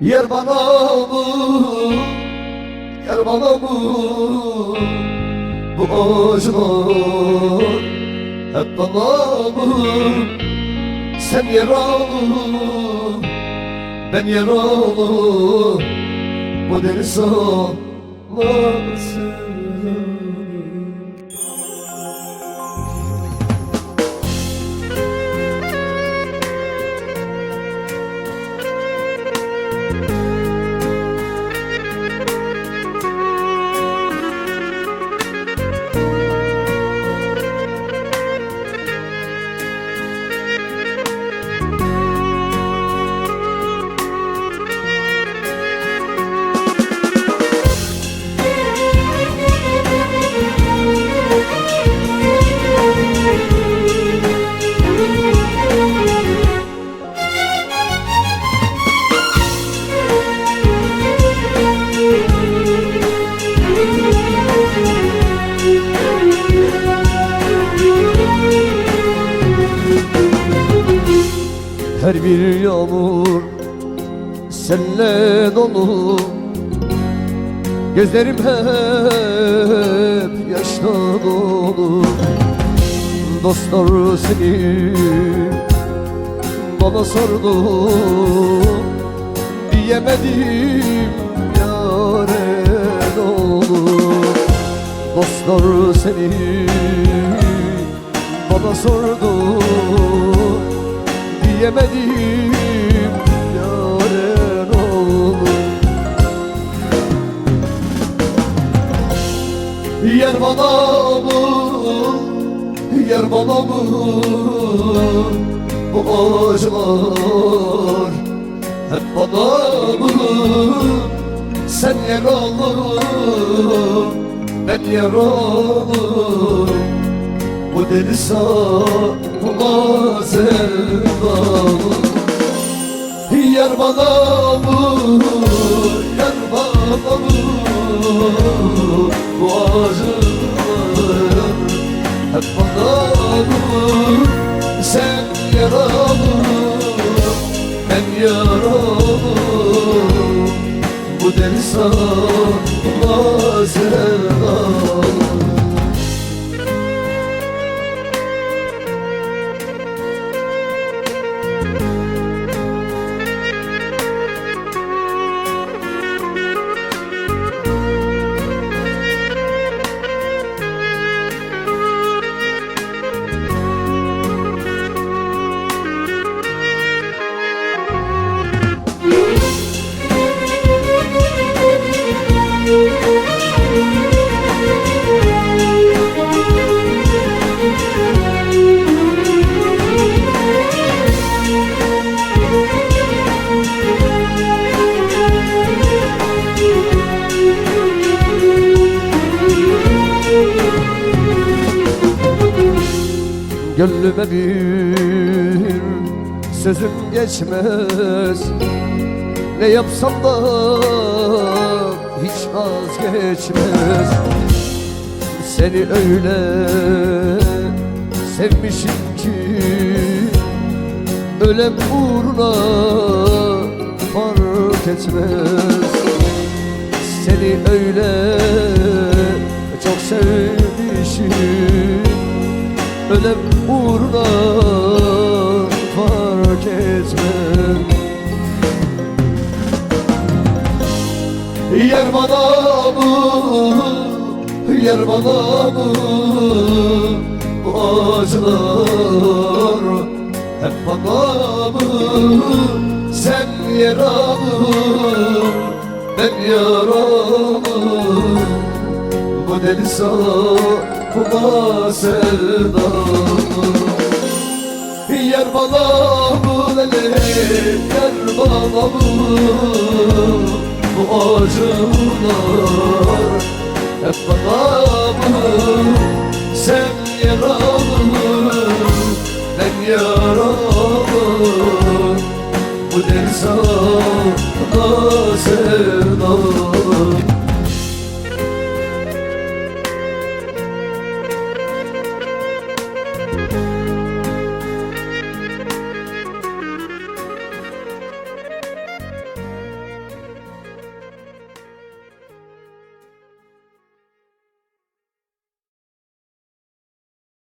Yer bana mı, yer bana mı Bu acılar hep bana mı Sen yaralı, ben yaralı Bu deli sanmasın Her bir yağmur senle dolu. Gözlerim hep yaşla dolu. Dostlar seni bana sordu. Diyemedim yâre ne olur Dostlar seni bana sordu Diyemedim yâre ne olur Yer bana mı, yer bana mı? Bu acılar hep bana mı? Sen yaralı, ben yaralı Bu deli sana sevdalı Yar bana mı, yar bana mı Bu acılar hep bana mı Sen yaralı, ben yaralı Bu deli sana sevdalı Gönlüme bir sözüm geçmez. Ne yapsam da hiç vazgeçmez. Seni öyle sevmişim ki Ölem uğruna fark etmez. Seni öyle çok sevmişim Ölem uğruna fark etmem Yer bana mı, yer bana mı? Bu acılar hep bana mı? Sen yaralı, ben yaralı Bu deli sana sevdamı Yer bana mı lele, yer bana mı Bu acılar hep bana mı Sen yaralı,